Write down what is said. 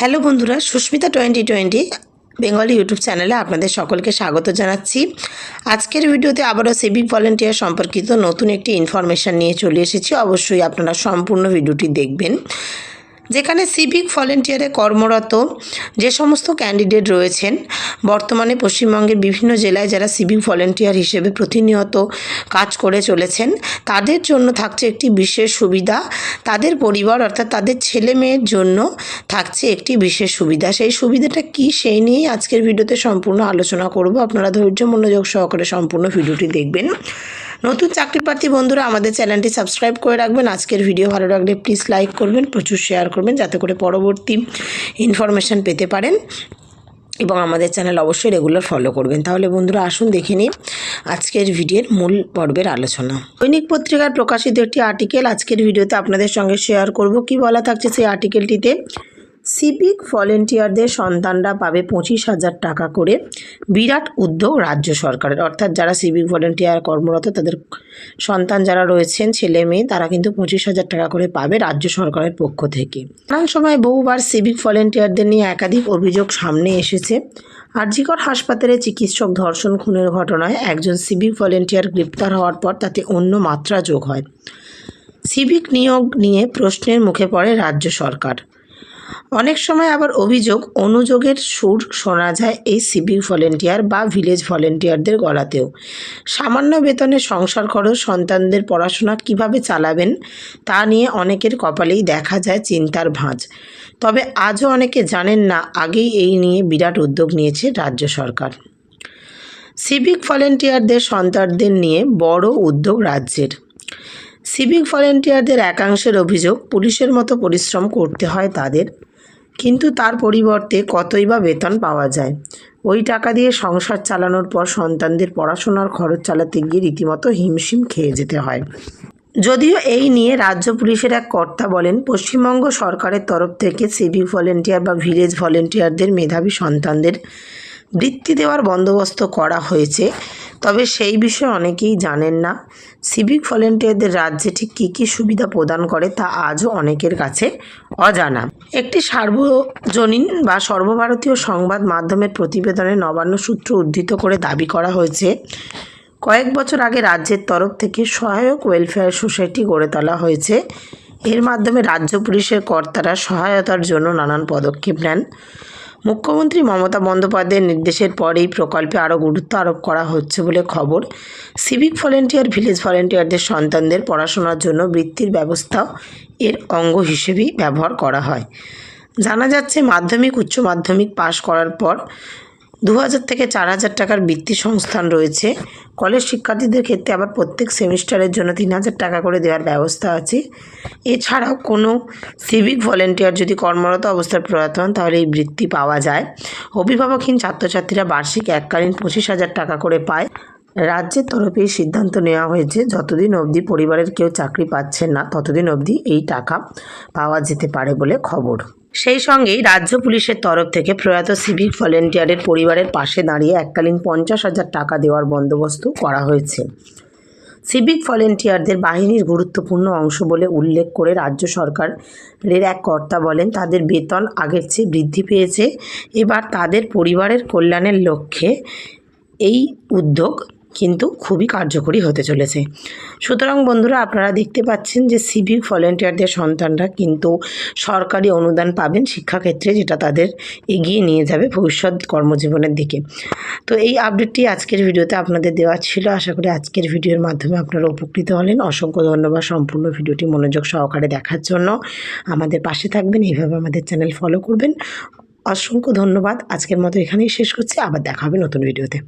Hello বন্ধুরা, Susmita twenty twenty, Bengali YouTube চ্যানেলে আপনাদের সকলকে স্বাগত জানাচ্ছি। আজকের ভিডিওতে আবারও সিভিক ভলেন্টিয়ার সম্পর্কিত নতুন একটি ইনফরমেশান নিয়ে চলে এসেছি। অবশ্যই আপনারা সম্পূর্ণ ভিডিওটি দেখবেন। যেখানে সিভিক ভলেন্টিয়ারে কর্মরত যে সমস্ত ক্যান্ডিডেট রয়েছেন, বর্তমানে পশ্চিমবঙ্গের বিভিন্ন জেলায় যারা সিভিক ভলেন্টিয়ার হিসেবে প্রতিনিয়ত কাজ করে চলেছেন, তাদের জন্য থাকছে একটি বিশেষ সুবিধা। তাদের পরিবার অর্থাৎ তাদের ছেলে মেয়ের জন্য থাকছে একটি বিশেষ সুবিধা। সেই সুবিধাটা কি সেই নিয়েই আজকের ভিডিওতে সম্পূর্ণ আলোচনা করব। আপনারা ধৈর্য, মনোযোগ সহকারে সম্পূর্ণ ভিডিওটি দেখবেন। নতুন চাকরি প্রার্থী বন্ধুরা, আমাদের চ্যানেলটি সাবস্ক্রাইব করে রাখবেন। আজকের ভিডিও ভালো লাগলে প্লিজ লাইক করবেন, প্রচুর শেয়ার করবেন যাতে করে পরবর্তী ইনফরমেশান পেতে পারেন। এবং আমাদের চ্যানেল অবশ্যই রেগুলার ফলো করবেন। তাহলে বন্ধুরা আসুন দেখে নিন আজকের ভিডিওর মূল পর্বের আলোচনা। দৈনিক পত্রিকার প্রকাশিত একটি আর্টিকেল আজকের ভিডিওতে আপনাদের সঙ্গে শেয়ার করব। কি বলা থাকছে সেই আর্টিকেলটিতে সিভিক ভলেন্টিয়ারদের সন্তানরা পাবে পঁচিশ হাজার টাকা করে বিরাট উদ্যোগ রাজ্য সরকারের। অর্থাৎ যারা সিভিক ভলেন্টিয়ার কর্মরত, তাদের সন্তান যারা রয়েছেন, ছেলে মেয়ে, তারা কিন্তু পঁচিশ হাজার টাকা করে পাবে রাজ্য সরকারের পক্ষ থেকে। নানান সময় বহুবার সিভিক ভলেন্টিয়ারদের নিয়ে একাধিক অভিযোগ সামনে এসেছে। আরজিকর হাসপাতালে চিকিৎসক ধর্ষণ খুনের ঘটনায় একজন সিভিক ভলেন্টিয়ার গ্রেপ্তার হওয়ার পর তাতে অন্য মাত্রা যোগ হয়। সিভিক নিয়োগ নিয়ে প্রশ্নের মুখে পড়ে রাজ্য সরকার। অনেক সময় আবার অভিযোগ অনুযোগের সুর শোনা যায় এই সিভিক ভলেন্টিয়ার বা ভিলেজ ভলেন্টিয়ারদের গলাতেও। সামান্য বেতনে সংসার খরচ, সন্তানদের পড়াশোনা কীভাবে চালাবেন তা নিয়ে অনেকের কপালেই দেখা যায় চিন্তার ভাঁজ। তবে আজও অনেকে জানেন না, আগেই এই নিয়ে বিরাট উদ্যোগ নিয়েছে রাজ্য সরকার। সিভিক ভলেন্টিয়ারদের সন্তানদের নিয়ে বড় উদ্যোগ রাজ্যের। সিভিক ভলেন্টিয়ারদের একাংশের অভিযোগ পুলিশের মতো পরিশ্রম করতে হয় তাদের, কিন্তু তার পরিবর্তে কতই বা বেতন পাওয়া যায়? ওই টাকা দিয়ে সংসার চালানোর পর সন্তানদের পড়াশোনার খরচ চালাতে গিয়ে রীতিমতো হিমশিম খেয়ে যেতে হয়। যদিও এই নিয়ে রাজ্য পুলিশের এক কর্তা বলেন, পশ্চিমবঙ্গ সরকারের তরফ থেকে সিভিক ভলেন্টিয়ার বা ভিলেজ ভলেন্টিয়ারদের মেধাবী সন্তানদের বৃত্তি দেওয়ার বন্দোবস্ত করা হয়েছে। তবে সেই বিষয়ে অনেকেই জানেন না। সিভিক ভলেন্টিয়ারদের রাজ্যে ঠিক কী কী সুবিধা প্রদান করে তা আজও অনেকের কাছে অজানা। একটি সার্বজনীন বা সর্বভারতীয় সংবাদ মাধ্যমের প্রতিবেদনে নবান্ন সূত্র উদ্ধৃত করে দাবি করা হয়েছে, কয়েক বছর আগে রাজ্যের তরফ থেকে সহায়ক ওয়েলফেয়ার সোসাইটি গড়ে তোলা হয়েছে। এর মাধ্যমে রাজ্য পুলিশের কর্তারা সহায়তার জন্য নানান পদক্ষেপ নেন। মুখ্যমন্ত্রী মমতা বন্দ্যোপাধ্যায়ের নির্দেশের পর এই প্রকল্পে আরও গুরুত্ব আরোপ করা হচ্ছে বলে খবর। সিভিক ভলেন্টিয়ার, ভিলেজ ভলেন্টিয়ারদের সন্তানদের পড়াশোনার জন্য বৃত্তির ব্যবস্থাও এর অঙ্গ হিসেবেই ব্যবহার করা হয়। জানা যাচ্ছে, মাধ্যমিক, উচ্চ মাধ্যমিক পাশ করার পর দু হাজার থেকে চার হাজার টাকার বৃত্তি সংস্থান রয়েছে। কলেজ শিক্ষার্থীদের ক্ষেত্রে আবার প্রত্যেক সেমিস্টারের জন্য তিন হাজার টাকা করে দেওয়ার ব্যবস্থা আছে। এছাড়াও কোনো সিভিক ভলেন্টিয়ার যদি কর্মরত অবস্থায় প্রয়াত হন, তাহলে এই বৃত্তি পাওয়া যায়। অভিভাবকহীন ছাত্রছাত্রীরা বার্ষিক এককালীন পঁচিশ হাজার টাকা করে পায়। রাজ্যের তরফে এই সিদ্ধান্ত নেওয়া হয়েছে, যতদিন অবধি পরিবারের কেউ চাকরি পাচ্ছেন না, ততদিন অবধি এই টাকা পাওয়া যেতে পারে বলে খবর। সেই সঙ্গেই রাজ্য পুলিশের তরফ থেকে প্রয়াত সিভিক ভলেন্টিয়ারের পরিবারের পাশে দাঁড়িয়ে এককালীন পঞ্চাশ হাজার টাকা দেওয়ার বন্দোবস্ত করা হয়েছে। সিভিক ভলেন্টিয়ারদের বাহিনীর গুরুত্বপূর্ণ অংশ বলে উল্লেখ করে রাজ্য সরকারের এক কর্তা বলেন, তাদের বেতন আগের চেয়ে বৃদ্ধি পেয়েছে। এবার তাদের পরিবারের কল্যাণের লক্ষ্যে এই উদ্যোগ কিন্তু খুবই কার্যকরী হতে চলেছে। সুতরাং বন্ধুরা, আপনারা দেখতে পাচ্ছেন যে সিভিক ভলেন্টিয়ারদের সন্তানরা কিন্তু সরকারি অনুদান পাবেন শিক্ষাক্ষেত্রে, যেটা তাদের এগিয়ে নিয়ে যাবে ভবিষ্যৎ কর্মজীবনের দিকে। তো এই আপডেটটি আজকের ভিডিওতে আপনাদের দেওয়া ছিল। আশা করি আজকের ভিডিওর মাধ্যমে আপনারা উপকৃত হলেন। অসংখ্য ধন্যবাদ সম্পূর্ণ ভিডিওটি মনোযোগ সহকারে দেখার জন্য। আমাদের পাশে থাকবেন, এইভাবে আমাদের চ্যানেল ফলো করবেন। অসংখ্য ধন্যবাদ। আজকের মতো এখানেই শেষ করছি। আবার দেখা হবে নতুন ভিডিওতে।